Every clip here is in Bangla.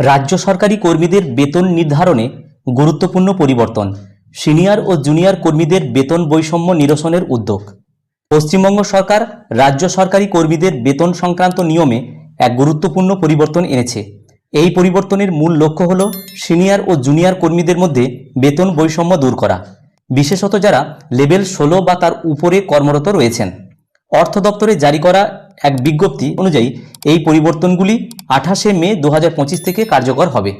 রাজ্য সরকারি কর্মীদের বেতন নির্ধারণে গুরুত্বপূর্ণ পরিবর্তন, সিনিয়র ও জুনিয়র কর্মীদের বেতন বৈষম্য নিরসনের উদ্যোগ। পশ্চিমবঙ্গ সরকার রাজ্য সরকারি কর্মীদের বেতন সংক্রান্ত নিয়মে এক গুরুত্বপূর্ণ পরিবর্তন এনেছে। এই পরিবর্তনের মূল লক্ষ্য হল সিনিয়র ও জুনিয়র কর্মীদের মধ্যে বেতন বৈষম্য দূর করা, বিশেষত যারা লেভেল ষোলো বা তার উপরে কর্মরত রয়েছেন। অর্থ দপ্তরে জারি করা এক বিজ্ঞপ্তি অনুযায়ী এই পরিবর্তনগুলি আঠাশে মে দু হাজার পঁচিশ থেকে কার্যকর হবে।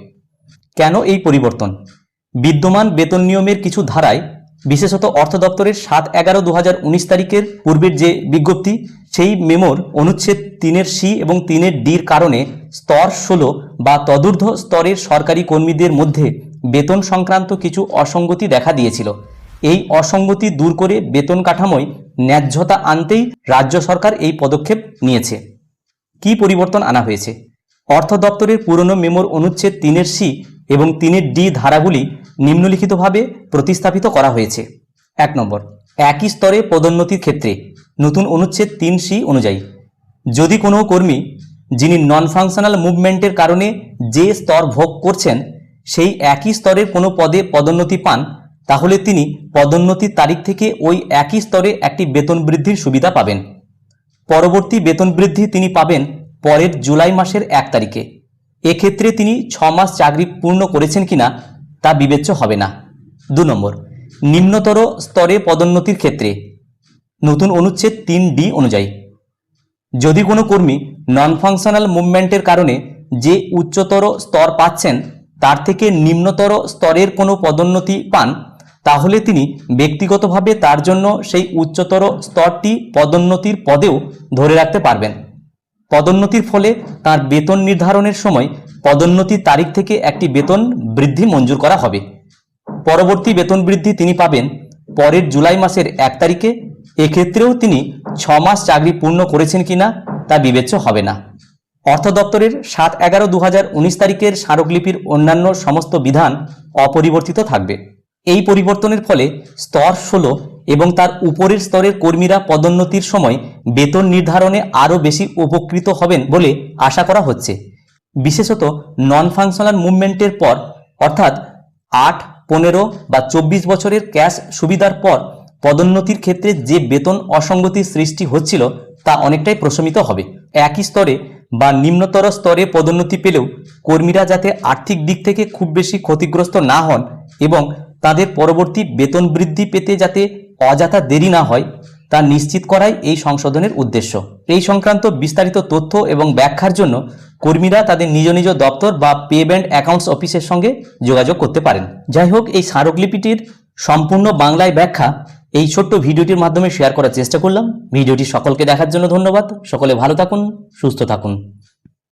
কেন এই পরিবর্তন? বিদ্যমান বেতন নিয়মের কিছু ধারায়, বিশেষত অর্থ দপ্তরের সাত এগারো দু তারিখের পূর্বের যে বিজ্ঞপ্তি, সেই মেমোর অনুচ্ছেদ তিনের সি এবং তিনের ডির কারণে স্তর ষোলো বা তদূর্ধ্ব স্তরের সরকারি কর্মীদের মধ্যে বেতন সংক্রান্ত কিছু অসঙ্গতি দেখা দিয়েছিল। এই অসঙ্গতি দূর করে বেতন কাঠামোয় ন্যায্যতা আনতেই রাজ্য সরকার এই পদক্ষেপ নিয়েছে। কি পরিবর্তন আনা হয়েছে? অর্থ দপ্তরের পুরনো মেমোর অনুচ্ছেদ তিনের সি এবং তিনের ডি ধারাগুলি নিম্নলিখিতভাবে প্রতিস্থাপিত করা হয়েছে। এক নম্বর, একই স্তরে পদোন্নতির ক্ষেত্রে নতুন অনুচ্ছেদ তিন সি অনুযায়ী, যদি কোনো কর্মী, যিনি নন ফাংশনাল মুভমেন্টের কারণে যে স্তর ভোগ করছেন, সেই একই স্তরের কোনো পদে পদোন্নতি পান, তাহলে তিনি পদোন্নতির তারিখ থেকে ওই একই স্তরে একটি বেতন বৃদ্ধির সুবিধা পাবেন। পরবর্তী বেতন বৃদ্ধি তিনি পাবেন পরের জুলাই মাসের এক তারিখে। এক্ষেত্রে তিনি ছ মাস চাকরি পূর্ণ করেছেন কিনা তা বিবেচ্য হবে না। দু নম্বর, নিম্নতর স্তরে পদোন্নতির ক্ষেত্রে নতুন অনুচ্ছেদ তিন ডি অনুযায়ী, যদি কোনো কর্মী নন ফাংশনাল মুভমেন্টের কারণে যে উচ্চতর স্তর পাচ্ছেন, তার থেকে নিম্নতর স্তরের কোনো পদোন্নতি পান, তাহলে তিনি ব্যক্তিগতভাবে তার জন্য সেই উচ্চতর স্তরটি পদোন্নতির পদেও ধরে রাখতে পারবেন। পদোন্নতির ফলে তার বেতন নির্ধারণের সময় পদোন্নতির তারিখ থেকে একটি বেতন বৃদ্ধি মঞ্জুর করা হবে। পরবর্তী বেতন বৃদ্ধি তিনি পাবেন পরের জুলাই মাসের এক তারিখে। এক্ষেত্রেও তিনি ছ মাস চাকরি পূর্ণ করেছেন কিনা তা বিবেচ্য হবে না। অর্থ দপ্তরের সাত এগারো দু তারিখের স্মারকলিপির অন্যান্য সমস্ত বিধান অপরিবর্তিত থাকবে। এই পরিবর্তনের ফলে স্তর ষোলো এবং তার উপরের স্তরের কর্মীরা পদোন্নতির সময় বেতন নির্ধারণে আরও বেশি উপকৃত হবেন বলে আশা করা হচ্ছে। বিশেষত নন ফাংশনাল মুভমেন্টের পর, অর্থাৎ আট, পনেরো বা চব্বিশ বছরের ক্যাশ সুবিধার পর পদোন্নতির ক্ষেত্রে যে বেতন অসঙ্গতির সৃষ্টি হচ্ছিল তা অনেকটাই প্রশমিত হবে। একই স্তরে বা নিম্নতর স্তরে পদোন্নতি পেলেও কর্মীরা যাতে আর্থিক দিক থেকে খুব বেশি ক্ষতিগ্রস্ত না হন এবং তাদের পরবর্তী বেতন বৃদ্ধি পেতে যাতে অযথা দেরি না হয়, তা নিশ্চিত করাই এই সংশোধনের উদ্দেশ্য। এই সংক্রান্ত বিস্তারিত তথ্য এবং ব্যাখ্যার জন্য কর্মীরা তাদের নিজ নিজ দপ্তর বা পে ব্যান্ড অ্যাকাউন্টস অফিসের সঙ্গে যোগাযোগ করতে পারেন। যাই হোক, এই স্মারকলিপিটির সম্পূর্ণ বাংলায় ব্যাখ্যা এই ছোট্ট ভিডিওটির মাধ্যমে শেয়ার করার চেষ্টা করলাম। ভিডিওটি সকলকে দেখার জন্য ধন্যবাদ। সকলে ভালো থাকুন, সুস্থ থাকুন।